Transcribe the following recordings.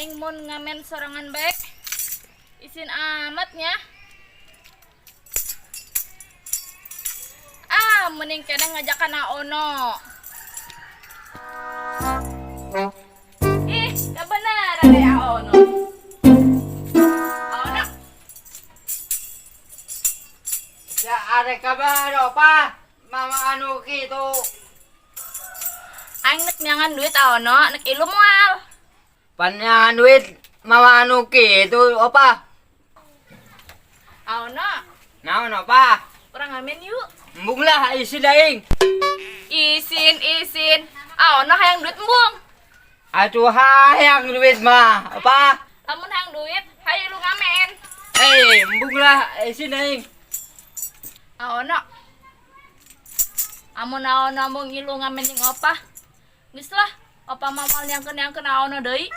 aing mun ngamen sorangan baik. Isin amatnya ah mending kena ngajakan ono. Ih gak benar ada ya ono. Ono. Ya are kabar opa? Mama anu gitu. Aing nek nyangan duit ono nek ilmu moal Panyanuit, mawano kito, opa. Aw na. Naon opa. Orang amin yuk. Mbung lah, isi daing. Isin, isin. Aw na hayang duit mbung. Aduh, hayang duit ma, opa. Lamun hayang duit, hayo lu ngamen. Eh, mbung lah, isi daing. Aw na. Amon aon among ilungan mening opa. Gislah, opa mamal yang kena yang kena aon deui.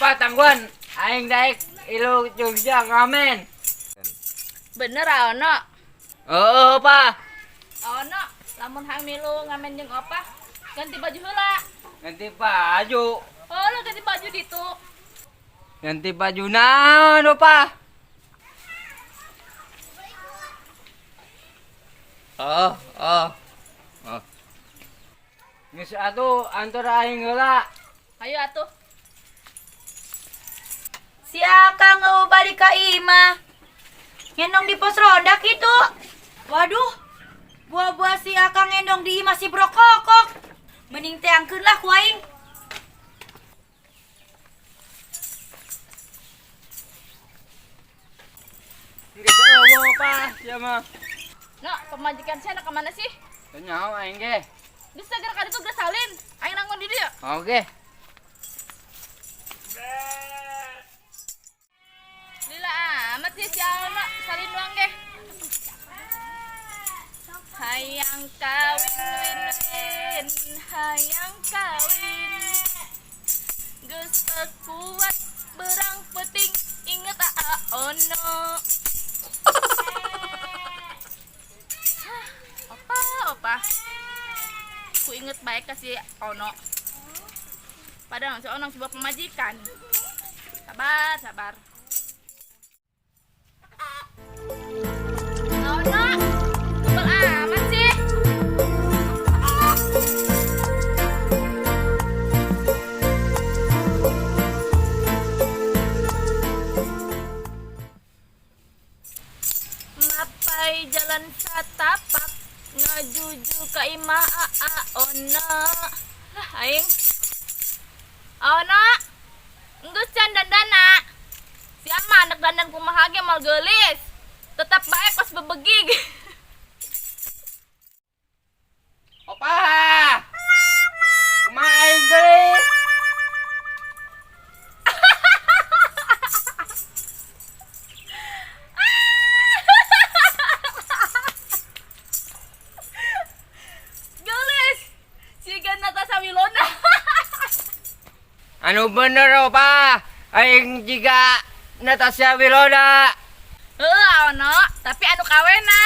Opa tangguan aing daek ilu Jogja ngamen. Bener aono oh opa aono lamun hayang milu ngamen jeung opa ganti baju heula. Ganti baju. Oh lo ganti baju ditu ganti baju naon opa? Oh oh oh. Geus atuh antar aing heula. Ayo atuh Si Akang nggak balik ke Ima. Ngendong di pos roda gitu. Waduh, buah-buah si Akang ngendong di Ima si brokokok. Mending teangkeun lah kuaing. Opa sia mah no pemajikan saya nak ke mana sih Teu nyaho aing ge geus segera kali itu geus salin aing nanggung di dieu oke Hayang kawin win win, hayang kawin. Geus teu kuat berang peting inget aa ono. Hah, Opa, opa. Ku inget baik kasih ono. Padahal si ono sebuah pemajikan. Sabar, sabar. ay jalan sa tapak nga juju kay maaaon na ayeng aon na Gusto dandana si ama anak dandan kumahagi malgelis. Tetap baik pas bebegig. anu bener opa aing jiga Natasha Wilona Heuh, ono, tapi anu kawena.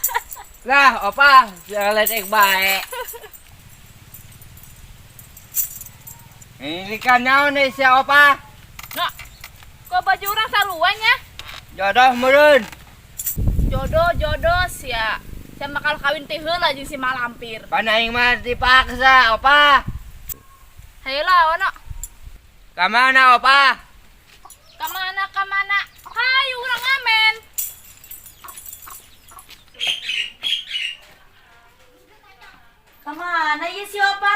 lah opa ledek bae ini kan naon nih si opa no, kok baju orang saluannya? jodoh meureun Jodoh, jodoh sia. Saya bakal kawin teh heula jeung si malampir. pan aing mah dipaksa opa Hayolah, ono. Kamana, opa! Kamana, kamana! Kayo lang amin! Kamana, yes, opa!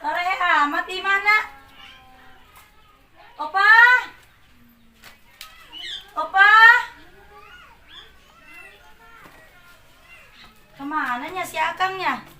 Pareha, mati mana? Opa! Opa! Kamana niya si Akang niya?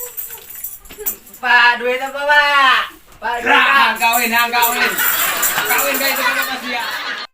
Pak, duit apa, Pak? Pak, duit, Gerak, Pak. kawin, ah, kawin. Kawin guys, cepat, cepat.